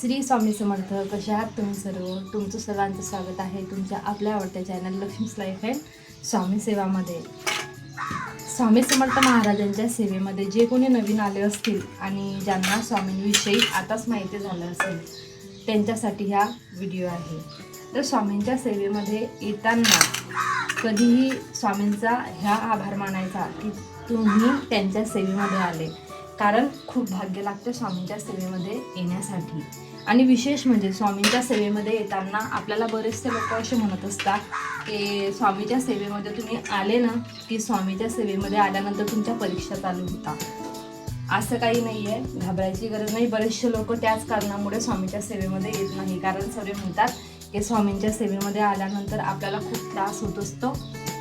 श्री स्वामी समर्थ कशा आहात तुम्ही सर्व? तुमचं सर्वांचं स्वागत आहे तुमच्या आपल्या आवडत्या channel Lakshmi's life and Swami सेवामध्ये. स्वामी समर्थ महाराजांच्या सेवेमध्ये जे कोणी नवीन आले असतील आणि ज्यांना स्वामींविषयी आताच माहिती झालं असेल त्यांच्यासाठी हा व्हिडिओ आहे. तर स्वामींच्या सेवेमध्ये येताना कधीही स्वामींचा ह्या आभार मानायचा की तुम्ही त्यांच्या सेवेमध्ये आले. कारण खूप भाग्य लागतं स्वामींच्या सेवेमध्ये येण्यासाठी. आणि विशेष म्हणजे स्वामींच्या सेवेमध्ये येताना आपल्याला बरेचसे लोक असे म्हणत असतात की स्वामीच्या सेवेमध्ये तुम्ही आले ना की स्वामीच्या सेवेमध्ये आल्यानंतर तुमच्या परीक्षा चालू होता. असं काही नाही आहे घाबरायची गरज नाही. बरेचसे लोक त्याच कारणामुळे स्वामीच्या सेवेमध्ये येत नाही. कारण सर्व म्हणतात की स्वामींच्या सेवेमध्ये आल्यानंतर आपल्याला खूप त्रास होत असतो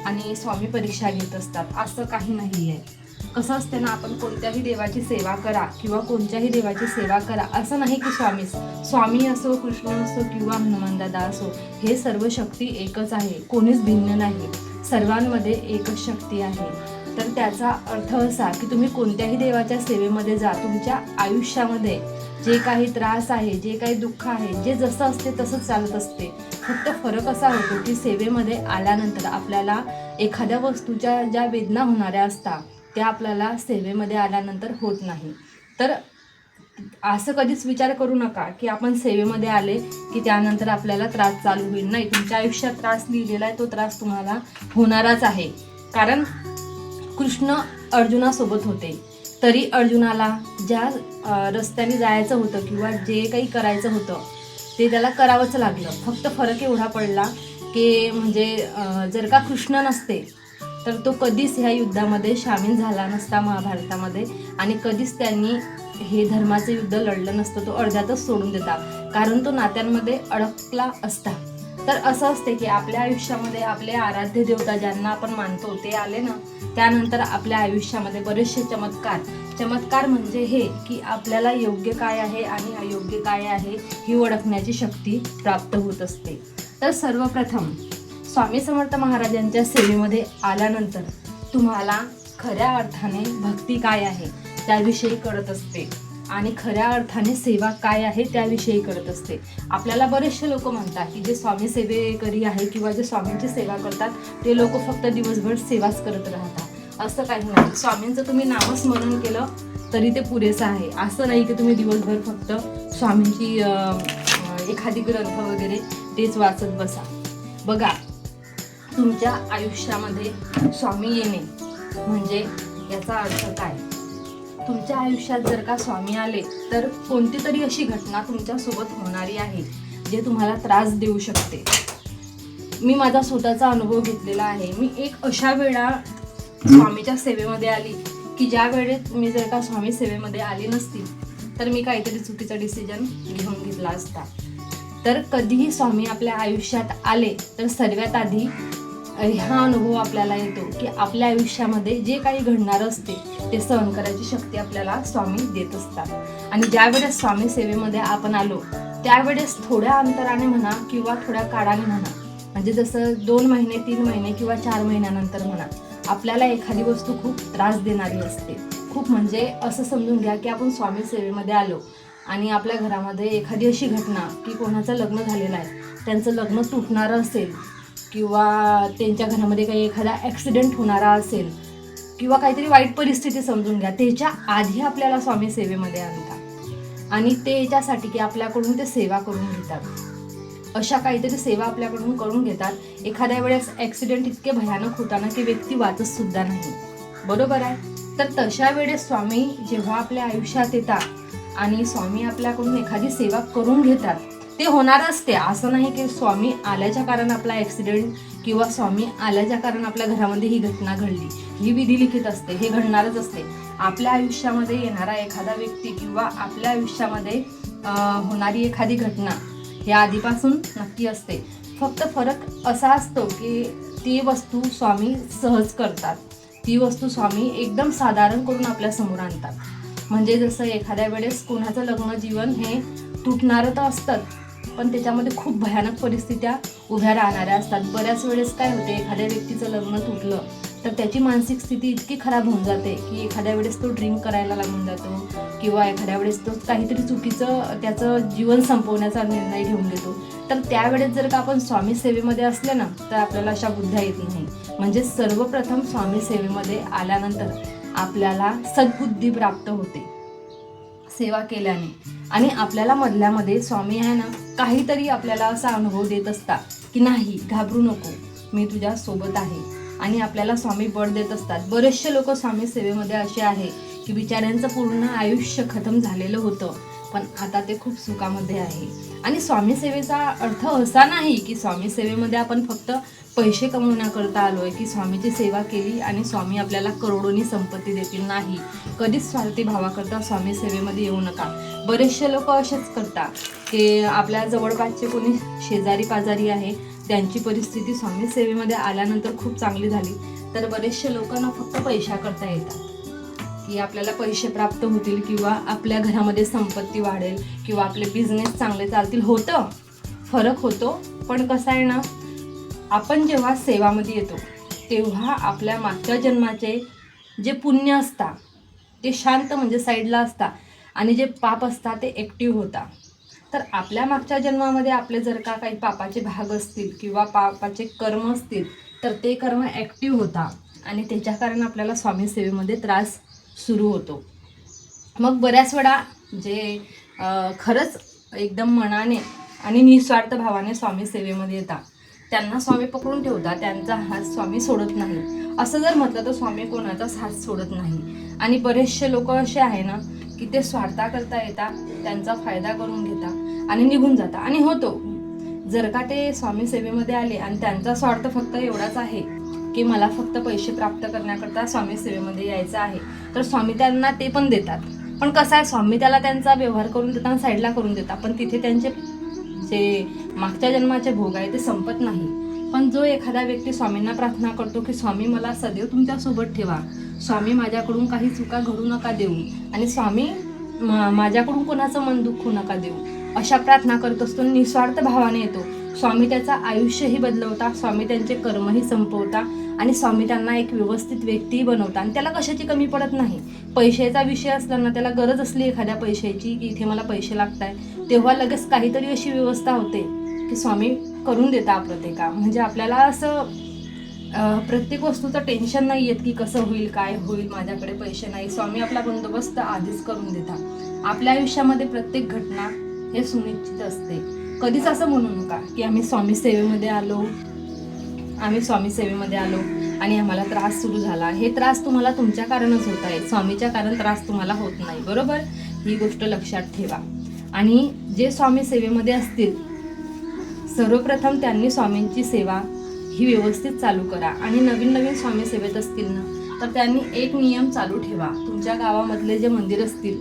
आणि स्वामी परीक्षा घेत असतात. असं काही नाही आहे कसं असते ना आपण कोणत्याही देवाची सेवा करा किंवा कोणत्याही देवाची सेवा करा असं नाही की स्वामी स्वामी असो कृष्ण असो किंवा हनुमानदादा असो हे सर्व शक्ती एकच आहे कोणीच भिन्न नाही सर्वांमध्ये एकच शक्ती आहे. तर त्याचा अर्थ असा की तुम्ही कोणत्याही देवाच्या सेवेमध्ये जा तुमच्या आयुष्यामध्ये जे काही त्रास आहे जे काही दुःख आहे जे जसं असते तसंच चालत असते. फक्त फरक असा होतो की सेवेमध्ये आल्यानंतर आपल्याला एखाद्या वस्तूच्या ज्या वेदना होणाऱ्या असतात त्या आपल्याला सेवेमध्ये आल्यानंतर होत नाही. तर असं कधीच विचार करू नका की आपण सेवेमध्ये आले की त्यानंतर आपल्याला त्रास चालू होईल. नाही तुमच्या आयुष्यात त्रास लिहिलेला आहे तो त्रास तुम्हाला होणारच आहे. कारण कृष्ण अर्जुनासोबत होते. तरी अर्जुनाला ज्या रस्त्याने जायचं होतं किंवा जे काही करायचं होतं ते त्याला करावंच लागलं. फक्त फरक एवढा पडला की म्हणजे जर का कृष्ण नसते तर तो कधीच ह्या युद्धामध्ये सामील झाला नसता महाभारतामध्ये. आणि कधीच त्यांनी हे धर्माचं युद्ध लढलं नसतं तो अर्ध्यातच सोडून देता. कारण तो नात्यांमध्ये अडकला असता. तर असं असते की आपल्या आयुष्यामध्ये आपले आराध्य देवता ज्यांना आपण मानतो ते आले ना? त्यानंतर आपल्या आयुष्यामध्ये बरेचसे चमत्कार. चमत्कार म्हणजे हे की आपल्याला योग्य काय आहे आणि अयोग्य काय आहे ही ओळखण्याची शक्ती प्राप्त होत असते. तर सर्वप्रथम स्वामी समर्थ महाराजांच्या सेवेमध्ये आल्यानंतर तुम्हाला खऱ्या अर्थाने भक्ती काय आहे त्याविषयी कळत असते. आणि खऱ्या अर्थाने सेवा काय आहे त्याविषयी कळत असते. आपल्याला बरेचसे लोक म्हणतात की जे स्वामी सेवेकरी आहे किंवा जे स्वामींची सेवा करतात ते लोक फक्त दिवसभर सेवाच करत राहतात. असं काही नाही. स्वामींचं तुम्ही नामस्मरण केलं तरी ते पुरेसं आहे. असं नाही की तुम्ही दिवसभर फक्त स्वामींची एखादी ग्रंथ वगैरे तेच वाचत बसा. बघा तुमच्या आयुष्यामध्ये स्वामी येणे म्हणजे याचा अर्थ काय? तुमच्या आयुष्यात जर का स्वामी आले तर कोणती तरी अशी घटना तुमच्यासोबत होणारी आहे जे तुम्हाला त्रास देऊ शकते. मी माझा स्वतःचा अनुभव घेतलेला आहे. मी एक अशा वेळा स्वामीच्या सेवेमध्ये आली की ज्या वेळेत मी जर का स्वामी सेवेमध्ये आली नसती तर मी काहीतरी चुकीचा डिसिजन घेऊन घेतला असता. तर कधीही स्वामी आपल्या आयुष्यात आले तर सर्वात आधी हा अनुभव आपल्याला येतो की आपल्या आयुष्यामध्ये जे काही घडणार असते ते सहन करायची शक्ती आपल्याला स्वामी देत असतात. आणि ज्यावेळेस स्वामी सेवेमध्ये आपण आलो त्यावेळेस थोड्या अंतराने म्हणा किंवा थोड्या काळाने म्हणा म्हणजे जसं दोन महिने तीन महिने किंवा चार महिन्यानंतर म्हणा आपल्याला एखादी वस्तू खूप त्रास देणारी असते. खूप म्हणजे असं समजून घ्या की आपण स्वामी सेवेमध्ये आलो आणि आपल्या घरामध्ये एखादी अशी घटना की कोणाचं लग्न झालेलं आहे त्यांचं लग्न तुटणारं असेल किंवा त्यांच्या घरामध्ये काही एखादा ॲक्सिडेंट होणारा असेल किंवा काहीतरी वाईट परिस्थिती समजून घ्या त्याच्या आधी आपल्याला स्वामी सेवेमध्ये आणतात आणि ते याच्यासाठी की आपल्याकडून ते सेवा करून घेतात. अशा काहीतरी सेवा आपल्याकडून करून घेतात. एखाद्या वेळेस ॲक्सिडेंट इतके भयानक होताना की व्यक्ती वाचतसुद्धा नाही. बरोबर आहे? तर तशा वेळेस स्वामी जेव्हा आपल्या आयुष्यात येतात आणि स्वामी आपल्याकडून एखादी सेवा करून घेतात ते होणार असते. असं नाही की स्वामी आल्याच्या कारण आपला ॲक्सिडेंट किंवा स्वामी आल्याच्या कारण आपल्या घरामध्ये ही घटना घडली. ही विधी लिखित असते. हे घडणारच असते. आपल्या आयुष्यामध्ये येणारा एखादा व्यक्ती किंवा आपल्या आयुष्यामध्ये होणारी एखादी घटना हे आधीपासून नक्की असते. फक्त फरक असा असतो की ती वस्तू स्वामी सहज करतात. ती वस्तू स्वामी एकदम साधारण करून आपल्यासमोर आणतात. म्हणजे जसं एखाद्या वेळेस कोणाचं लग्न जीवन हे तुटणारं तर असतंच पण त्याच्यामध्ये खूप भयानक परिस्थित्या उभ्या राहणाऱ्या असतात. बऱ्याच वेळेस काय होते एखाद्या व्यक्तीचं लग्न तुटलं तर त्याची मानसिक स्थिती इतकी खराब होऊन जाते की एखाद्या वेळेस तो ड्रिंक करायला लागून जातो किंवा एखाद्या वेळेस तो काहीतरी चुकीचं त्याचं जीवन संपवण्याचा निर्णय घेऊन घेतो. तर त्यावेळेस जर का आपण स्वामी सेवेमध्ये असले ना तर आपल्याला अशा बुद्ध्या येत नाही. म्हणजे सर्वप्रथम स्वामी सेवेमध्ये आल्यानंतर आपल्याला सद्बुद्धी प्राप्त होते. सेवा केल्याने. आणि आपल्याला मधल्यामध्ये स्वामी आहे ना काहीतरी आपल्याला असा अनुभव देत असतात की नाही घाबरू नको मी तुझ्या सोबत आहे. आणि आपल्याला स्वामी बळ देत असतात. बरेचसे लोक स्वामी सेवेमध्ये असे आहे की बिचाऱ्यांचं पूर्ण आयुष्य खतम झालेलं होतं पण आता ते खूप सुखामध्ये आहे. आणि स्वामी सेवेचा अर्थ असा नाही की स्वामी सेवेमध्ये आपण फक्त पैसे कमवण्याकरता आलो आहे की स्वामीची सेवा केली आणि स्वामी आपल्याला करोडोनी संपत्ती देतील. नाही कधीच स्वार्थी भावाकरता स्वामी सेवेमध्ये येऊ नका. बरेचसे लोक असेच करतात की आपल्या जवळपासचे कोणी शेजारी पाजारी आहे त्यांची परिस्थिती स्वामी सेवेमध्ये आल्यानंतर खूप चांगली झाली. तर बरेचसे लोकांना फक्त पैशा करता येतात. की आपल्याला पैसे प्राप्त होतील किंवा आपल्या घरामध्ये संपत्ती वाढेल किंवा आपले बिझनेस चांगले चालतील. होतं. फरक होतो. पण कसं आहे ना आपण जेव्हा सेवामध्ये येतो तेव्हा आपल्या मागच्या जन्माचे जे पुण्य असतात ते शांत म्हणजे साईडला असतात आणि जे पाप असतात ते ॲक्टिव्ह होतात तर आपल्या मागच्या जन्मामध्ये आपले जर का काही पापाचे भाग असतील किंवा पापाचे कर्म असतील तर ते कर्म ॲक्टिव्ह होतात आणि त्याच्या कारण आपल्याला स्वामी सेवेमध्ये त्रास सुरू होतो. मग बऱ्याच वेळा जे खरंच एकदम मनाने आणि निस्वार्थ भावाने स्वामी सेवेमध्ये येतात. त्यांना स्वामी पकडून ठेवतात त्यांचा हात स्वामी सोडत नाही. असं जर म्हटलं तर स्वामी कोणाचाच हात सोडत नाही. आणि बरेचसे लोक असे आहे ना की ते स्वार्था करता येतात त्यांचा फायदा करून घेतात आणि निघून जातात आणि होतो. जर का ते स्वामी सेवेमध्ये आले आणि त्यांचा स्वार्थ फक्त एवढाच आहे की मला फक्त पैसे प्राप्त करण्याकरता स्वामी सेवेमध्ये यायचं आहे तर स्वामी त्यांना ते पण देतात. पण कसं आहे स्वामी त्याला त्यांचा व्यवहार करून देतात साईडला करून देतात. पण तिथे त्यांचे जे मागच्या जन्माचे भोग आहे ते संपत नाही. पण जो एखादा व्यक्ती स्वामींना प्रार्थना करतो की स्वामी मला सदैव तुमच्यासोबत ठेवा. स्वामी माझ्याकडून काही चुका घडू नका देऊ. आणि स्वामी माझ्याकडून कोणाचं मन दुखू नका देऊ. अशा प्रार्थना करत असतो निस्वार्थ भावाने येतो. स्वामी त्याचं आयुष्यही बदलवता स्वामी त्यांचे कर्मही संपवता आणि स्वामी त्यांना एक व्यवस्थित व्यक्तीही बनवता. आणि त्याला कशाची कमी पडत नाही? पैशाचा विषय असताना त्याला गरज असली एखाद्या पैशाची की इथे मला पैसे लागत आहे तेव्हा लगेच काहीतरी अशी व्यवस्था होते की स्वामी करून देता प्रत्येका. म्हणजे आपल्याला असं प्रत्येक वस्तूचं टेन्शन नाही येत की कसं होईल काय होईल माझ्याकडे पैसे नाही. स्वामी आपला बंदोबस्त आधीच करून देतात आपल्या आयुष्यामध्ये प्रत्येक घटना हे सुनिश्चित असते. कधीच असं म्हणू नका की आम्ही स्वामी सेवेमध्ये आलो. आम्ही स्वामी सेवेमध्ये आलो आणि आम्हाला त्रास सुरू झाला. हे त्रास तुम्हाला तुमच्या कारणच होत आहे स्वामीच्या कारण त्रास तुम्हाला होत नाही. बरोबर? ही गोष्ट लक्षात ठेवा. आणि जे स्वामी सेवेमध्ये असतील सर्वप्रथम त्यांनी स्वामींची सेवा ही व्यवस्थित चालू करा आणि नवीन नवीन स्वामी सेवेत असतील ना तर त्यांनी एक नियम चालू ठेवा. तुमच्या गावामधले जे मंदिर असतील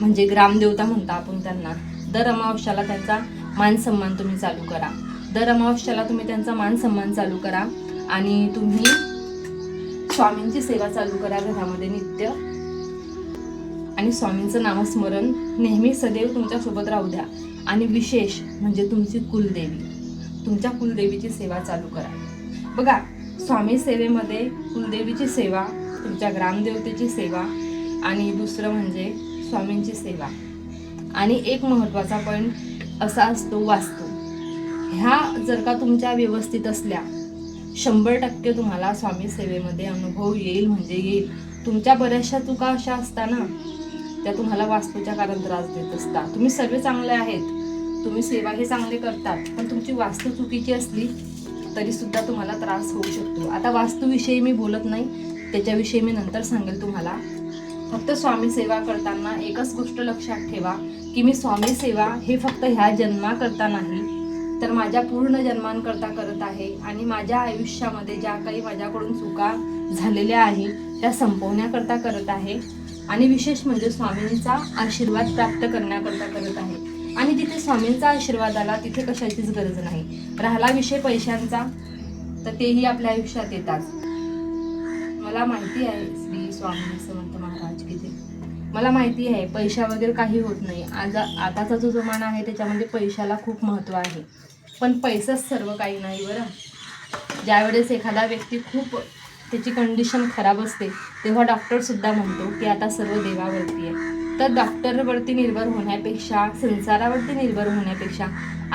म्हणजे ग्रामदेवता म्हणता आपण त्यांना दर अमावस्याला त्यांचा मान सन्मान तुम्ही चालू करा. दर अमावस्याला तुम्ही त्यांचा मान सन्मान चालू करा आणि तुम्ही स्वामींची सेवा चालू करा घरामध्ये नित्य. आणि स्वामींचं नामस्मरण नेहमी सदैव तुमच्यासोबत राहू द्या. आणि विशेष म्हणजे तुमची कुलदेवी. तुमच्या कुलदेवीची सेवा चालू करा. बघा स्वामी सेवेमध्ये कुलदेवीची सेवा तुमच्या ग्रामदेवतेची सेवा आणि दुसरं म्हणजे स्वामींची सेवा. आणि एक महत्त्वाचा पॉईंट असा असतो वास्तू. ह्या जर का तुमच्या व्यवस्थित असल्या शंभर टक्के तुम्हाला स्वामी सेवेमध्ये अनुभव येईल म्हणजे येईल. तुमच्या बऱ्याचशा चुका अशा असताना त्या तुम्हाला वास्तूच्या कारण त्रास देत असता. तुम्ही सर्व चांगले आहेत. तुम्ही सेवा हे चांगले करतात. पण तुमची वास्तू चुकीची असली तरी सुद्धा तुम्हाला त्रास होऊ शकतो. आता वास्तूविषयी मी बोलत नाही. त्याच्याविषयी मी नंतर सांगेल तुम्हाला. फक्त स्वामी सेवा करताना एकच गोष्ट लक्षात ठेवा की मी स्वामी सेवा हे फक्त ह्या जन्माकरता नाही तर माझ्या पूर्ण जन्मांकरता करत आहे आणि माझ्या आयुष्यामध्ये ज्या काही माझ्याकडून चुका झालेल्या आहेत त्या संपवण्याकरता करत आहे. आणि विशेष म्हणजे स्वामींचा आशीर्वाद प्राप्त करण्याकरता करत आहे. आणि जिथे स्वामींचा आशीर्वाद आला तिथे कशाचीच गरज नाही. राहिला विषय पैशांचा तर तेही आपल्या आयुष्यात येतात. मला माहिती आहे श्री स्वामी समर्थ महाराज किती मला माहिती आहे पैशा वगैरे काही होत नाही. आज आताचा जो जमाना आहे त्याच्यामध्ये पैशाला खूप महत्त्व आहे. पण पैसाच सर्व काही नाही बरं. ज्यावेळेस एखादा व्यक्ती खूप त्याची कंडिशन खराब असते तेव्हा डॉक्टरसुद्धा म्हणतो की आता सर्व देवावरती आहे. तर डॉक्टरवरती निर्भर होण्यापेक्षा संसारावरती निर्भर होण्यापेक्षा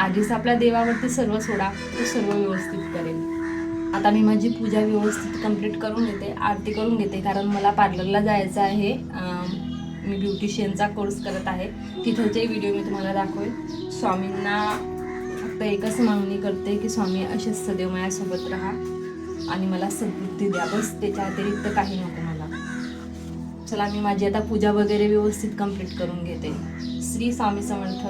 आधीच आपल्या देवावरती सर्व सोडा तो सर्व व्यवस्थित करेल. आता मी माझी पूजा व्यवस्थित कंप्लीट करून घेते आरती करून घेते कारण मला पार्लरला जायचं आहे. मी ब्युटिशियनचा कोर्स करत आहे. तिथेचे व्हिडिओ मी तुम्हाला दाखवेल. स्वामींना फक्त एकच मागणी करते की स्वामी असेच सदैव माझ्यासोबत राहा. आणि मला सद्बुद्धी द्या. बस त्याच्या अतिरिक्त काही नको मला. चला मी माझी आता पूजा वगैरे व्यवस्थित कंप्लीट करून घेते. श्री स्वामी समर्थ.